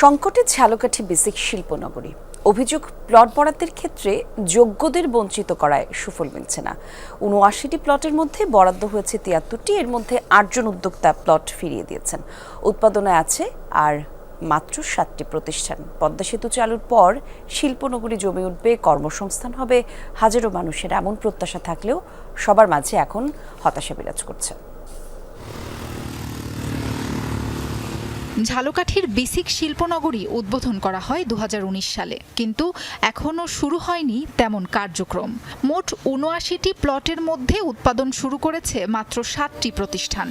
সংকটে ঝালকাঠি বেসিক শিল্পনগরী। অভিযোগ প্লট বরাদ্দের ক্ষেত্রে যোগ্যদের বঞ্চিত করায় সুফল মিলছে না। উনআশিটি প্লটের মধ্যে বরাদ্দ হয়েছে তিয়াত্তরটি, এর মধ্যে আটজন উদ্যোক্তা প্লট ফিরিয়ে দিয়েছেন। উৎপাদনে আছে আর মাত্র সাতটি প্রতিষ্ঠান। পদ্মা সেতু চালুর পর শিল্পনগরী জমে উঠবে, কর্মসংস্থান হবে, হাজারো মানুষের এমন প্রত্যাশা থাকলেও সবার মাঝে এখন হতাশা বিরাজ করছে। ঝালকাঠির বিসিক শিল্পনগরী উদ্বোধন করা হয় দু হাজার উনিশ সালে। কিন্তু এখনও শুরু হয়নি তেমন কার্যক্রম। মোট উনআশিটি প্লটের মধ্যে উৎপাদন শুরু করেছে মাত্র সাতটি প্রতিষ্ঠান।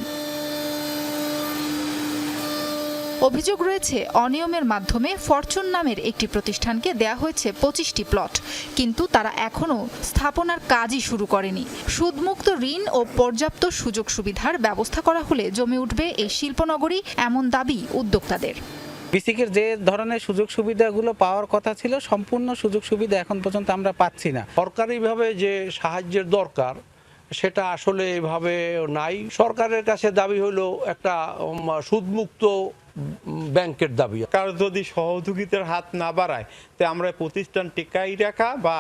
অভিযোগ রয়েছে অনিয়মের মাধ্যমে ফরচুন নামের একটি প্রতিষ্ঠানকে দেয়া হয়েছে পঁচিশটি প্লট। কিন্তু তারা এখনও স্থাপনার কাজই শুরু করেনি। সুদমুক্ত ঋণ ও পর্যাপ্ত সুযোগ সুবিধার ব্যবস্থা করা হলে জমে উঠবে এই শিল্পনগরী এমন দাবি উদ্যোক্তাদের। বিসিকের যে ধরনের সুযোগ সুবিধাগুলো পাওয়ার কথা ছিল সম্পূর্ণ সুযোগ সুবিধা এখন পর্যন্ত আমরা পাচ্ছি না। সরকারিভাবে যে সাহায্যের দরকার সেটা আসলে এভাবে নাই। সরকারের কাছে দাবি হলো একটা সুদমুক্ত ব্যাংকের দাবি কারও যদি সহযোগিতার হাত না বাড়ায় তো আমরা প্রতিষ্ঠান টিকাই রাখা বা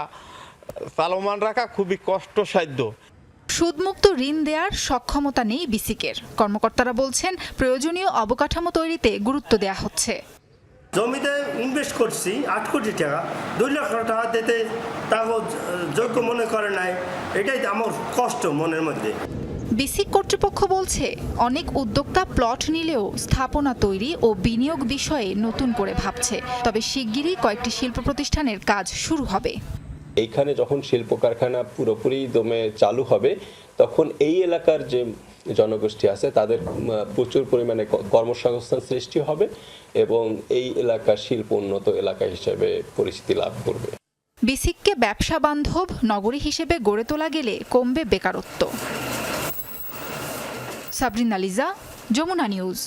চালমান রাখা খুবই কষ্টসাধ্য। সুদমুক্ত ঋণ দেওয়ার সক্ষমতা নেই বিসিকের। কর্মকর্তারা বলছেন প্রয়োজনীয় অবকাঠামো তৈরিতে গুরুত্ব দেওয়া হচ্ছে। জমিতে ইনভেস্ট করছি আট কোটি টাকা। দুই লক্ষ টাকা দিতে তাকে যোগ্য মনে করে নাই। এটাই আমার কষ্ট মনের মধ্যে। বিসিক কর্তৃপক্ষ বলছে অনেক উদ্যোক্তা প্লট নিলেও স্থাপনা তৈরি ও বিনিয়োগ বিষয়ে নতুন করে ভাবছে। তবে শিগগিরই কয়েকটি শিল্প প্রতিষ্ঠানের কাজ শুরু হবে। এইখানে যখন শিল্প কারখানা পুরোপুরি দমে চালু হবে তখন এই এলাকার যে জনগোষ্ঠী আছে তাদের প্রচুর পরিমাণে কর্মসংস্থান সৃষ্টি হবে এবং এই এলাকা শিল্প উন্নত এলাকা হিসেবে পরিচিতি লাভ করবে। বিসিককে ব্যবসা বান্ধব নগরী হিসেবে গড়ে তোলা গেলে কমবে বেকারত্ব। Sabrina Liza Jamuna news.